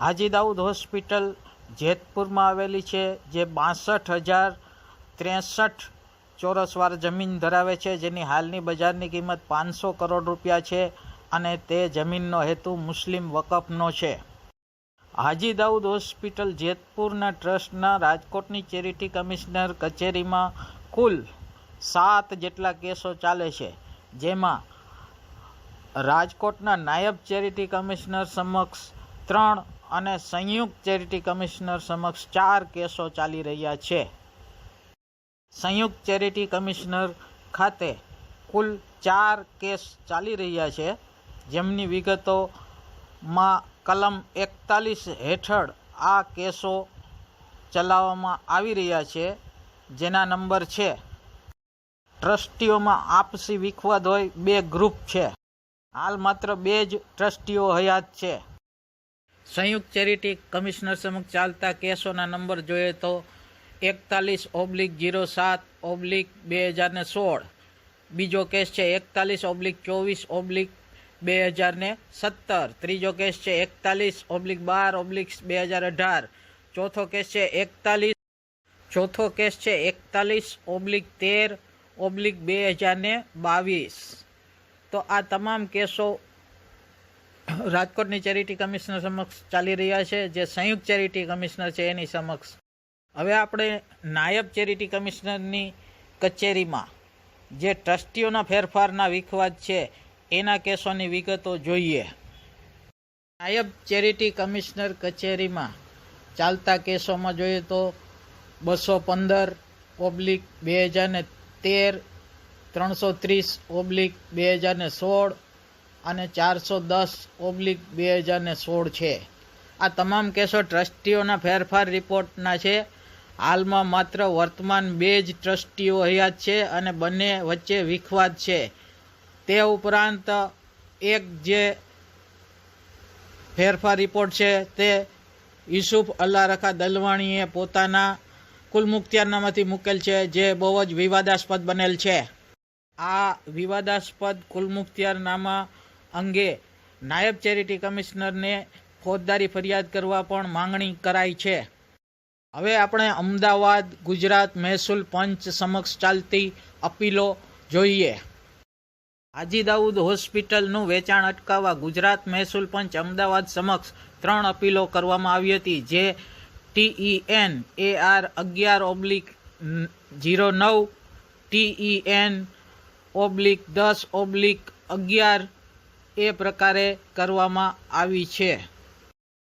હાજી દાઉદ હોસ્પિટલ જેતપુરમાં આવેલી છે, જે બાસઠ હજાર ત્રેસઠ ચોરસવાર જમીન ધરાવે છે. જેની હાલની બજારની કિંમત પાંચસો કરોડ રૂપિયા છે અને તે જમીનનો હેતુ મુસ્લિમ વકફનો છે. હાજી દાઉદ હોસ્પિટલ જેતપુરના ટ્રસ્ટના રાજકોટની ચેરિટી કમિશનર કચેરીમાં કુલ સાત જેટલા કેસો ચાલે છે. જેમાં રાજકોટના નાયબ ચેરિટી કમિશનર સમક્ષ ત્રણ અને સંયુક્ત ચેરિટી કમિશનર સમક્ષ ચાર કેસો ચાલી રહ્યા છે. સંયુક્ત ચેરિટી કમિશનર ખાતે કુલ ચાર કેસ ચાલી રહ્યા છે. જેમની વિગતોમાં કલમ એકતાલીસ હેઠળ આ કેસો ચલાવવામાં આવી રહ્યા છે. જેના નંબર છે, ટ્રસ્ટીઓમાં આપસી વિખવાદ હોય બે ગ્રુપ છે. હાલ માત્ર બે જ ટ્રસ્ટીઓ હયાત છે. સંયુક્ત ચેરિટી કમિશનર સમક્ષ ચાલતા કેસોના નંબર જોઈએ તો એકતાલીસ ઓબ્લિક જીરો સાત ઓબ્લિક બે હજારને સોળ. બીજો કેસ છે એકતાલીસ ઓબ્લિક ચોવીસ ઓબ્લિક બે હજારને સત્તર. ત્રીજો કેસ છે એકતાલીસ ઓબ્લિક બાર ઓબ્લિક બે હજાર અઢાર. ચોથો કેસ છે એકતાલીસ ચોથો કેસ છે એકતાલીસ ઓબ્લિક તેર ઓબ્લિક બે હજારને બાવીસ. તો આ તમામ કેસો રાજકોટની ચેરિટી કમિશનર સમક્ષ ચાલી રહ્યા છે, જે સંયુક્ત ચેરિટી કમિશનર છે એની સમક્ષ. હવે આપણે નાયબ ચેરિટી કમિશનરની કચેરીમાં જે ટ્રસ્ટીઓના ફેરફારના વિખવાદ છે, એના કેસોની વિગતો જોઈએ. નાયબ ચેરિટી કમિશનર કચેરીમાં ચાલતા કેસોમાં જોઈએ તો બસો પંદર ઓબ્લિક બે હજાર તેર, ત્રણસો ત્રીસ ઓબ્લિક બે હજાર સોળ અને ચારસો દસ ઓબ્લિક બે હજાર ને સોળ છે. આ તમામ કેસો ટ્રસ્ટીઓના ફેરફાર રિપોર્ટના છે. હાલમાં માત્ર વર્તમાન બે જ ટ્રસ્ટીઓ હયાત છે અને બંને વચ્ચે વિખવાદ છે. તે ઉપરાંત એક જે ફેરફાર રિપોર્ટ છે તે યુસુફ અલ્લારખા દલવાણીએ પોતાના કુલ મુખ્તિયારનામાથી મૂકેલ છે જે બહુ જ વિવાદાસ્પદ બનેલ છે. આ વિવાદાસ્પદ કુલ મુખ્તિયારનામા અંગે નાયબ ચેરિટી કમિશનરને ફોજદારી ફરિયાદ કરવા પણ માંગણી કરાઈ છે. હવે આપણે અમદાવાદ, ગુજરાત મહેસૂલ પંચ સમક્ષ ચાલતી અપીલો જોઈએ. હાજી દાઉદ હોસ્પિટલનું વેચાણ અટકાવવા ગુજરાત મહેસૂલ પંચ અમદાવાદ સમક્ષ ત્રણ અપીલો કરવામાં આવી હતી, જે ટીઈએન એ આર અગિયાર ઓબ્લિક જીરો નવ, ટીઈએન ઓબ્લિક દસ ઓબ્લિક અગિયાર એ પ્રકારે કરવામાં આવી છે.